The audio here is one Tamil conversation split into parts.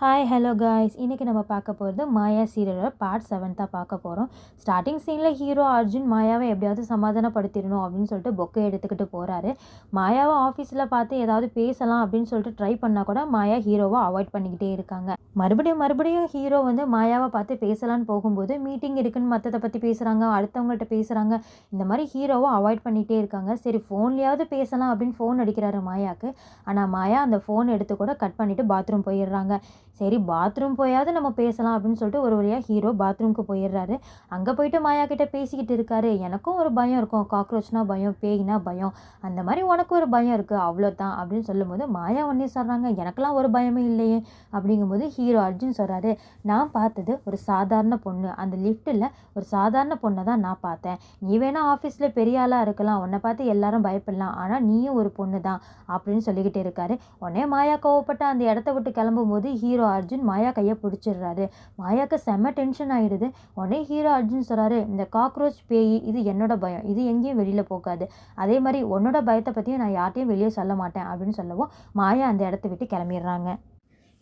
ஹாய் ஹலோ காய்ஸ் இன்றைக்கி நம்ம பார்க்க போகிறது மாயா சீரியலோட பார்ட் செவன் தான் பார்க்க போகிறோம் ஸ்டார்டிங் சீனில் ஹீரோ அர்ஜுன் மாயாவை எப்படியாவது சமாதானப்படுத்திடணும் அப்படின்னு சொல்லிட்டு பொக்கை எடுத்துக்கிட்டு போகிறாரு மாயாவை ஆஃபீஸில் பார்த்து ஏதாவது பேசலாம் அப்படின்னு சொல்லிட்டு ட்ரை பண்ணால் கூட மாயா ஹீரோவை அவாய்ட் பண்ணிக்கிட்டே இருக்காங்க. மறுபடியும் மறுபடியும் ஹீரோ வந்து மாயாவை பார்த்து பேசலான்னு போகும்போது மீட்டிங் இருக்குன்னு மற்றதை பற்றி பேசுகிறாங்க அடுத்தவங்கள்ட்ட பேசுகிறாங்க இந்த மாதிரி ஹீரோவை அவாய்ட் பண்ணிகிட்டே இருக்காங்க. சரி ஃபோன்லேயாவது பேசலாம் அப்படின்னு ஃபோன் அடிக்கிறாரு மாயாவுக்கு ஆனால் மாயா அந்த ஃபோன் எடுத்து கூட கட் பண்ணிவிட்டு பாத்ரூம் போயிடுறாங்க. சரி பாத்ரூம் போயாவது நம்ம பேசலாம் அப்படின்னு சொல்லிட்டு ஒரு வழியாக ஹீரோ பாத்ரூம்க்கு போயிடுறாரு. அங்கே போயிட்டு மாயா கிட்டே பேசிக்கிட்டு இருக்காரு. எனக்கும் ஒரு பயம் இருக்கும். காக்ரோச்னா பயம் பேய்னா பயம். அந்த மாதிரி உனக்கு ஒரு பயம் இருக்குது அவ்வளோதான் அப்படின்னு சொல்லும்போது மாயா ஒன்றே சொல்கிறாங்க எனக்கெல்லாம் ஒரு பயமே இல்லையே. அப்படிங்கும்போது ஹீரோ அர்ஜுன் சொல்கிறாரு நான் பார்த்தது ஒரு சாதாரண பொண்ணு. அந்த லிஃப்ட்டில் ஒரு சாதாரண பொண்ணை தான் நான் பார்த்தேன். நீ வேணால் ஆஃபீஸில் பெரிய ஆளாக இருக்கலாம். உன்னை பார்த்து எல்லாரும் பயப்படலாம். ஆனால் நீயும் ஒரு பொண்ணு தான் அப்படின்னு சொல்லிக்கிட்டு இருக்காரு. உடனே மாயா கோவப்பட்ட அந்த இடத்த விட்டு கிளம்பும்போது ஹீரோ ஹீரோ அர்ஜுன் மாயா கையை பிடிச்சிடுறாரு. மாயாவுக்கு செம்ம டென்ஷன் ஆகிடுது உடனே ஹீரோ அர்ஜுன் சொல்கிறாரு இந்த காக்ரோச் பேய் இது என்னோட பயம். இது எங்கேயும் வெளியில் போகாது. அதே மாதிரி உன்னோட பயத்தை பற்றியும் நான் யார்ட்டையும் வெளியே சொல்ல மாட்டேன். அப்படின்னு சொல்லவும் மாயா அந்த இடத்த விட்டு கிளம்பிடுறாங்க.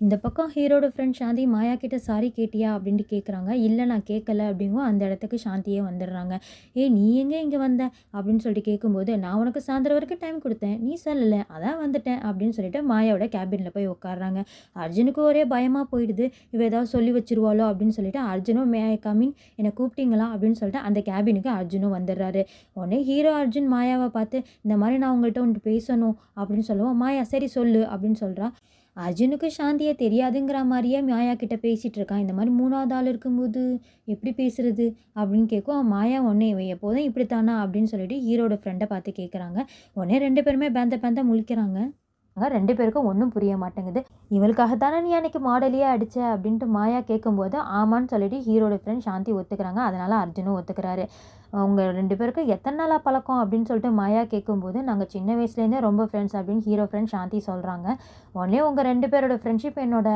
இந்த பக்கம் ஹீரோட ஃப்ரெண்ட் சாந்தி மாயா கிட்ட சாரி கேட்டியா? அப்படின்ட்டு கேட்குறாங்க இல்லை நான் கேட்கல அப்படிங்கும் அந்த இடத்துக்கு சாந்தியே வந்துடுறாங்க. ஏ நீ எங்கே இங்கே வந்த? அப்படின்னு சொல்லிட்டு கேட்கும்போது நான் உனக்கு சாயந்தரம் வரைக்கும் டைம் கொடுத்தேன். நீ சொல்லலை. அதான் வந்துட்டேன். அப்படின்னு சொல்லிட்டு மாயாவோட கேபினில் போய் உட்காடுறாங்க அர்ஜுனுக்கு ஒரே பயமாக போயிடுது. இவ ஏதாவது சொல்லி வச்சிருவாளோ? அப்படின்னு சொல்லிட்டு அர்ஜுனும் மே கமின் என்னை கூப்பிட்டீங்களா? அப்படின்னு சொல்லிட்டு அந்த கேபினுக்கு அர்ஜுனும் வந்துடுறாரு. உடனே ஹீரோ அர்ஜுன் மாயாவை பார்த்து இந்த மாதிரி நான் உங்கள்கிட்ட ஒன்று பேசணும். அப்படின்னு சொல்லுவோம் மாயா சரி சொல்லு. அப்படின்னு சொல்கிறா அர்ஜுனுக்கு சாந்தியை தெரியாதுங்கிற மாதிரியே மாயா கிட்ட பேசிகிட்டு இருக்கான். இந்த மாதிரி மூணாவது ஆள் இருக்கும்போது எப்படி பேசுறது அப்படின்னு கேட்கும். மாயா ஒன்னே இவன் எப்போதும் இப்படித்தானா அப்படின்னு சொல்லிட்டு ஹீரோட ஃப்ரெண்டை பார்த்து கேட்குறாங்க உடனே ரெண்டு பேருமே பேந்த பேந்த முழிக்கிறாங்க. ஆனால் ரெண்டு பேருக்கும் ஒன்றும் புரிய மாட்டேங்குது. இவளுக்காக தானே நீ அன்னைக்கு மாடலியே அடிச்ச அப்படின்ட்டு மாயா கேட்கும்போது ஆமான்னு சொல்லிட்டு ஹீரோட ஃப்ரெண்ட் சாந்தி ஒத்துக்கிறாங்க. அதனால் அர்ஜுனும் ஒத்துக்கிறாரு. உங்கள் ரெண்டு பேருக்கும் எத்தனை நாளாக பழக்கம் அப்படின்னு சொல்லிட்டு மாயா கேட்கும்போது நாங்கள் சின்ன வயசுலேருந்தே ரொம்ப ஃப்ரெண்ட்ஸ் அப்படின்னு ஹீரோ ஃப்ரெண்ட் சாந்தி சொல்கிறாங்க ஒன்லே உங்கள் ரெண்டு பேரோட ஃப்ரெண்ட்ஷிப் என்னோட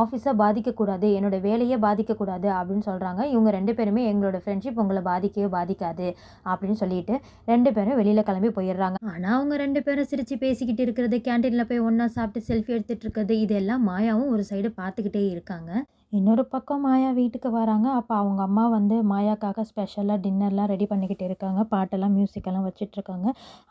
ஆஃபீஸை பாதிக்கக்கூடாது என்னோட வேலையே பாதிக்கக்கூடாது அப்படின்னு சொல்கிறாங்க இவங்க ரெண்டு பேருமே எங்களோட ஃப்ரெண்ட்ஷிப் உங்களை பாதிக்கவே பாதிக்காது அப்படின்னு சொல்லிட்டு ரெண்டு பேரும் வெளியில் கிளம்பி போயிடுறாங்க. ஆனால் அவங்க ரெண்டு பேரும் சிரித்து பேசிக்கிட்டு இருக்கிறது கேன்டீனில் போய் ஒன்றா சாப்பிட்டு செல்ஃபி எடுத்துகிட்டு இருக்கிறது இதெல்லாம் மாயாவும் ஒரு சைடு பார்த்துக்கிட்டே இருக்காங்க. இன்னொரு பக்கம் மாயா வீட்டுக்கு வராங்க. அப்போ அவங்க அம்மா வந்து மாயாக்காக ஸ்பெஷலாக டின்னர்லாம் ரெடி பண்ணிக்கிட்டு இருக்காங்க. பாட்டெல்லாம் மியூசிக்கெல்லாம் வச்சிட்ருக்காங்க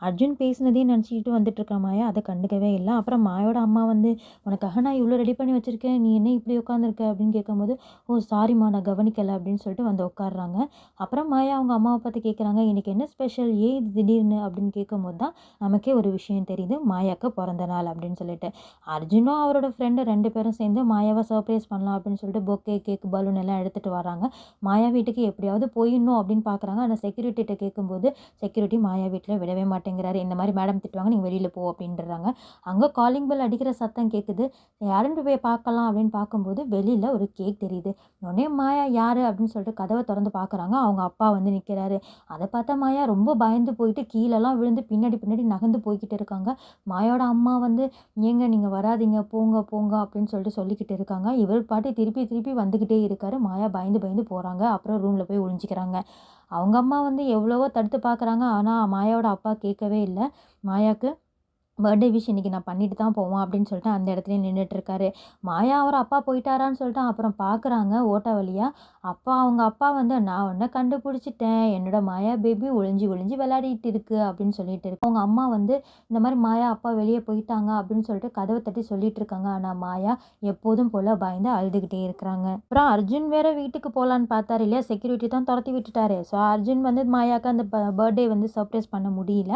அர்ஜுன் பேசினதையும் நினச்சிக்கிட்டு வந்துட்டுருக்க மாயா. அதை கண்டுக்கவே இல்லை. அப்புறம் மாயோட அம்மா வந்து உனக்காக நான் இவ்வளோ ரெடி பண்ணி வச்சுருக்கேன். நீ என்ன இப்படி உட்காந்துருக்க அப்படின்னு கேட்கும்போது ஓ சாரிம்மா நான் கவனிக்கலை. அப்படின்னு சொல்லிட்டு வந்து உட்காடுறாங்க அப்புறம் மாயா அவங்க அம்மாவை பார்த்து கேட்குறாங்க இன்றைக்கி என்ன ஸ்பெஷல் ஏன் இது திடீர்னு? அப்படின்னு கேட்கும்போது தான் நமக்கே ஒரு விஷயம் தெரியுது. மாயாவுக்கு பிறந்த நாள் அப்படின்னு சொல்லிட்டு. அர்ஜுனும் அவரோட ஃப்ரெண்டு ரெண்டு பேரும் சேர்ந்து மாயாவை சர்ப்ரைஸ் பண்ணலாம் அப்படின்னு சொல்லிட்டு பொக்கே கேக் பலூன் எல்லாம் எடுத்துகிட்டு வராங்க. மாயா வீட்டுக்கு எப்படியாவது போயிடணும் அப்படின்னு பார்க்குறாங்க ஆனால் செக்யூரிட்டிகிட்ட கேட்கும்போது செக்யூரிட்டி மாயா வீட்டில் விடவே மாட்டேங்கிறாரு. இந்த மாதிரி மேடம் திட்டுவாங்க. நீங்கள் வெளியில் போ அப்படின்றாங்க. அங்கே காலிங் பெல் அடிக்கிற சத்தம் கேட்குது யாருன்னு போய் பார்க்கலாம் அப்படின்னு பார்க்கும்போது வெளியில் ஒரு கேக் தெரியுது. உடனே மாயா யார் அப்படின்னு சொல்லிட்டு கதவை திறந்து பார்க்குறாங்க அவங்க அப்பா வந்து நிற்கிறாரு அதை பார்த்தா மாயா ரொம்ப பயந்து போயிட்டு கீழெல்லாம் விழுந்து பின்னாடி பின்னாடி நகர்ந்து போய்கிட்டு இருக்காங்க. மாயோட அம்மா வந்து ஏங்க நீங்கள் வராதீங்க. போங்க போங்க அப்படின்னு சொல்லிட்டு சொல்லிக்கிட்டு இருக்காங்க. இவர் பாட்டி திருப்பி திருப்பி திருப்பி வந்துக்கிட்டே இருக்கார். மாயா பயந்து பயந்து போகிறாங்க அப்புறம் ரூமில் போய் ஒழிஞ்சிக்கிறாங்க அவங்க அம்மா வந்து எவ்வளவோ தடுத்து பார்க்குறாங்க. ஆனால் மாயாவோட அப்பா கேட்கவே இல்லை. மாயாவுக்கு பர்த்டே விஷ் இன்றைக்கி நான் பண்ணிட்டு தான் போவோம் அப்படின்னு சொல்லிட்டு அந்த இடத்துலையும் நின்றுட்டுருக்காரு மாயா அவர் அப்பா போயிட்டாரான்னு சொல்லிட்டு அப்புறம் பார்க்குறாங்க ஓட்ட வழியாக அப்பா அவங்க அப்பா வந்து நான் ஒன்றை கண்டுபிடிச்சிட்டேன். என்னோட மாயா பேபி ஒளிஞ்சு ஒளிஞ்சு விளையாடிட்டு இருக்கு அப்படின்னு சொல்லிட்டு இருக்கு. அவங்க அம்மா வந்து இந்த மாதிரி மாயா அப்பா வெளியே போயிட்டாங்க அப்படின்னு சொல்லிட்டு கதவை தட்டி சொல்லிட்டு இருக்காங்க. ஆனால் மாயா எப்போதும் போல் பயந்து அழுதுகிட்டே இருக்கிறாங்க. அப்புறம் அர்ஜுன் வேற வீட்டுக்கு போகலான்னு பார்த்தாரு இல்லையா? செக்யூரிட்டி தான் துரத்தி விட்டுட்டாரு. ஸோ அர்ஜுன் வந்து மாயாவுக்கு அந்த பர்த்டே வந்து சர்ப்ரைஸ் பண்ண முடியல.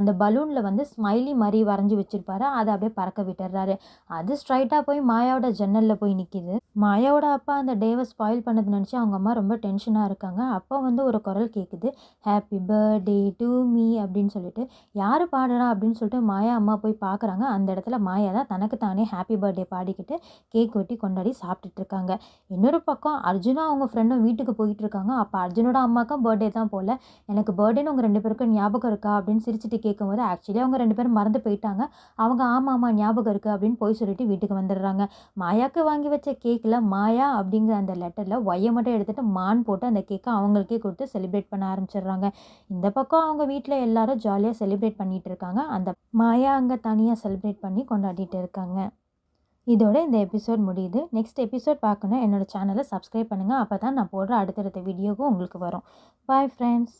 அந்த பலூனில் வந்து ஸ்மைலி மாதிரி வரைஞ்சி வச்சிருப்பாரு. அதை அப்படியே பறக்க விட்டுறாரு. அது ஸ்ட்ரைட்டாக போய் மாயாவோட ஜன்னலில் போய் நிற்கிது மாயாவோட அப்பா அந்த டேவை ஸ்பாயில் பண்ணது நினச்சி அவங்க அம்மா ரொம்ப டென்ஷனாக இருக்காங்க. அப்போ வந்து ஒரு குரல் கேட்குது ஹாப்பி பர்த்டே டு மீ அப்படின்னு சொல்லிட்டு. யார் பாடுறா? அப்படின்னு சொல்லிட்டு மாயா அம்மா போய் பார்க்குறாங்க அந்த இடத்துல மாயா தான் தனக்கு தானே ஹாப்பி பர்த்டே பாடிக்கிட்டு கேக் வெட்டி கொண்டாடி சாப்பிட்டுட்டு இருக்காங்க. இன்னொரு பக்கம் அர்ஜுனும் அவங்க ஃப்ரெண்டும் வீட்டுக்கு போயிட்டு இருக்காங்க. அப்போ அர்ஜுனோட அம்மாக்கும் பர்த்டே தான் போல். எனக்கு பர்த்டேன்னு உங்கள் ரெண்டு பேருக்கும் ஞாபகம் இருக்கா? அப்படின்னு சிரிச்சுட்டு கேட்கும்போது ஆக்சுவலி அவங்க ரெண்டு பேரும் மறந்து போயிட்டாங்க. அவங்க ஆமாம் ஆமாம் ஞாபகம் இருக்குது அப்படின்னு போய் சொல்லிட்டு வீட்டுக்கு வந்துடுறாங்க. மாயாவுக்கு வாங்கி வச்ச கேக்கில் மாயா அப்படிங்கிற அந்த லெட்டரில் ஒய்யை மட்டும் எடுத்துகிட்டு மான் போட்டு அந்த கேக்கை அவங்களுக்கே கொடுத்து செலிப்ரேட் பண்ண ஆரம்பிச்சிடுறாங்க. இந்த பக்கம் அவங்க வீட்டில் எல்லாரும் ஜாலியாக செலிப்ரேட் பண்ணிகிட்டு இருக்காங்க. அந்த மாயா அங்கே தனியாக செலிப்ரேட் பண்ணி கொண்டாடிட்டு இருக்காங்க. இதோட இந்த எபிசோட் முடியுது. நெக்ஸ்ட் எபிசோட் பார்க்கணும். என்னோட சேனலை சப்ஸ்கிரைப் பண்ணுங்கள் அப்போ தான் நான் போடுற அடுத்தடுத்த வீடியோவும் உங்களுக்கு வரும். Bye friends